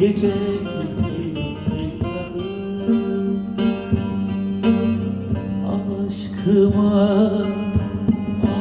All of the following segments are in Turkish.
Gece Aşkıma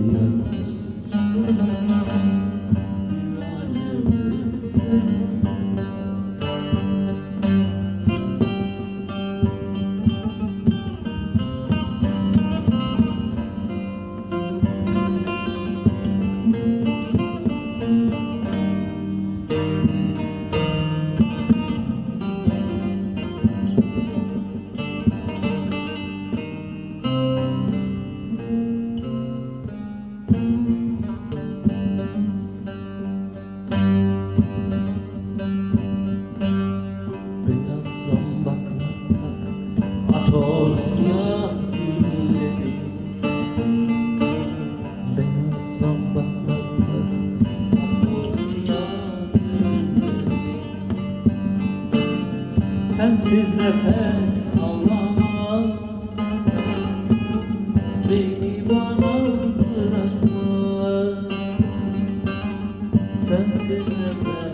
you. Ya gülleri tak Atos ya gülleri Sensiz nefes alamam. Beni bana bırakma. Sensiz nefes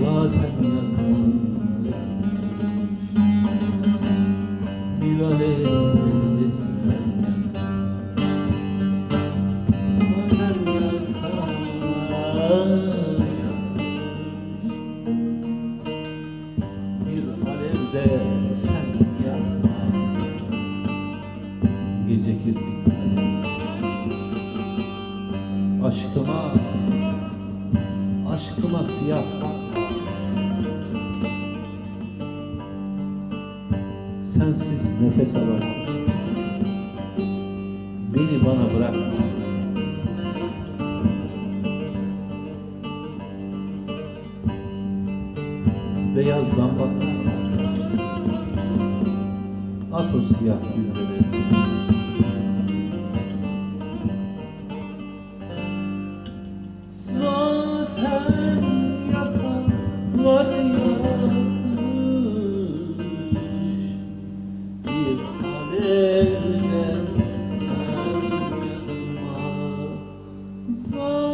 Zaten yakın Bir alevdesin Zaten yakın Bir alevde sen Gece kirpikler Aşkıma ufkuma siyah. Sensiz nefes alamam. Beni bana bırak. Beyaz zambaklar. At o siyah gülleri time.